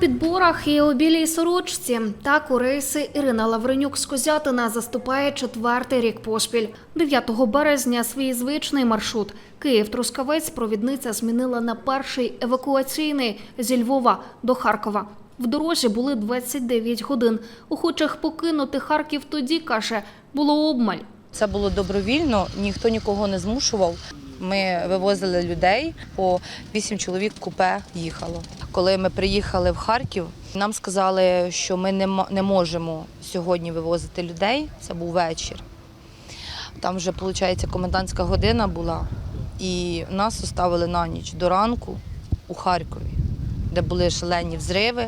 підборах і у білій сорочці. Так у рейси Ірина Лавренюк з Козятина заступає четвертий рік поспіль. 9 березня свій звичний маршрут Київ-Трускавець провідниця змінила на перший евакуаційний зі Львова до Харкова. В дорозі були 29 годин. Охочих покинути Харків тоді, каже, було обмаль. Це було добровільно, ніхто нікого не змушував. Ми вивозили людей, по вісім чоловік купе їхало. Коли ми приїхали в Харків, нам сказали, що ми не, можемо сьогодні вивозити людей. Це був вечір. Там вже, виходить, комендантська година була, і нас оставили на ніч до ранку у Харкові, де були шалені взриви,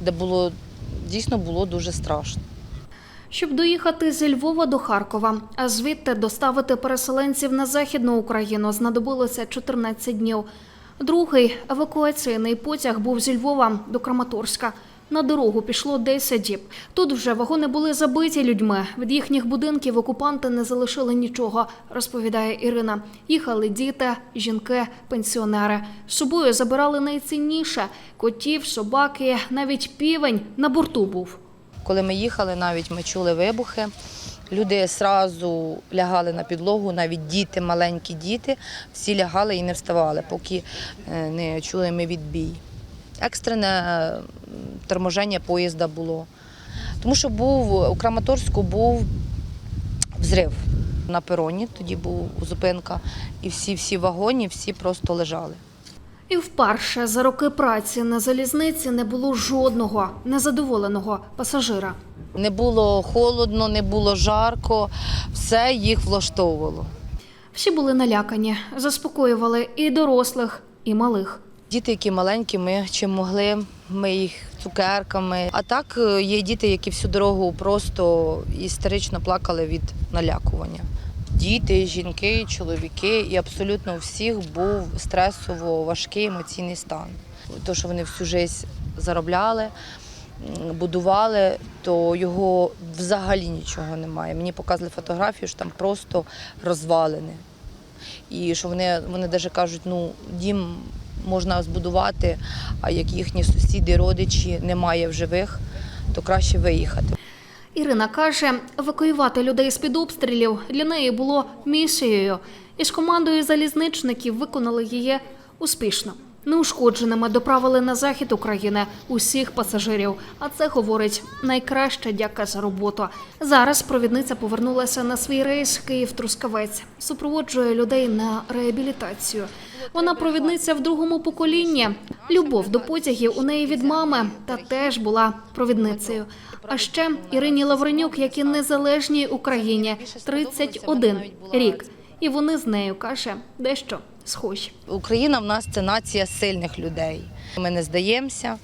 де було дійсно було дуже страшно. Щоб доїхати зі Львова до Харкова, а звідти доставити переселенців на західну Україну, знадобилося 14 днів. Другий евакуаційний потяг був зі Львова до Краматорська. На дорогу пішло 10 діб. Тут вже вагони були забиті людьми. Від їхніх будинків окупанти не залишили нічого, розповідає Ірина. Їхали діти, жінки, пенсіонери. З собою забирали найцінніше котів, собаки, навіть півень на борту був. Коли ми їхали, навіть ми чули вибухи. Люди одразу лягали на підлогу, навіть діти, маленькі діти, всі лягали і не вставали, поки е, не чули ми відбій. Екстрене е, торможення поїзда було. Тому що був у Краматорську був взрив на пероні, тоді був зупинка, і всі всі вагоні, всі просто лежали. І вперше за роки праці на залізниці не було жодного незадоволеного пасажира. Не було холодно, не було жарко, все їх влаштовувало. Всі були налякані, заспокоювали і дорослих, і малих. Діти, які маленькі, ми чим могли, ми їх цукерками. А так е, є діти, які всю дорогу просто істерично плакали від налякування. Діти, жінки, чоловіки, і абсолютно у всіх був стресово важкий емоційний стан. То, що вони всю життя заробляли, будували, то його взагалі нічого немає. Мені показували фотографію, що там просто розвалини. І що вони, вони навіть кажуть, ну дім можна збудувати, а як їхні сусіди, родичі немає в живих, то краще виїхати. Ірина каже, евакуювати людей з-під обстрілів для неї було місією. І з командою залізничників виконали її успішно. Неушкодженими доправили на захід України усіх пасажирів. А це говорить найкраща дяка за роботу. Зараз провідниця повернулася на свій рейс Київ-Трускавець. Супроводжує людей на реабілітацію. Вона провідниця в другому поколінні. Любов до потягів у неї від мами та теж була провідницею. А ще Ірині Лавренюк, як і незалежній Україні, 31 рік. І вони з нею каже дещо схожі. Україна в нас це нація сильних людей. Ми не здаємося,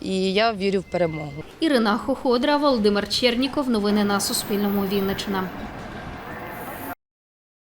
і я вірю в перемогу. Ірина Хоходра, Володимир Черніков. Новини на Суспільному. Вінниччина.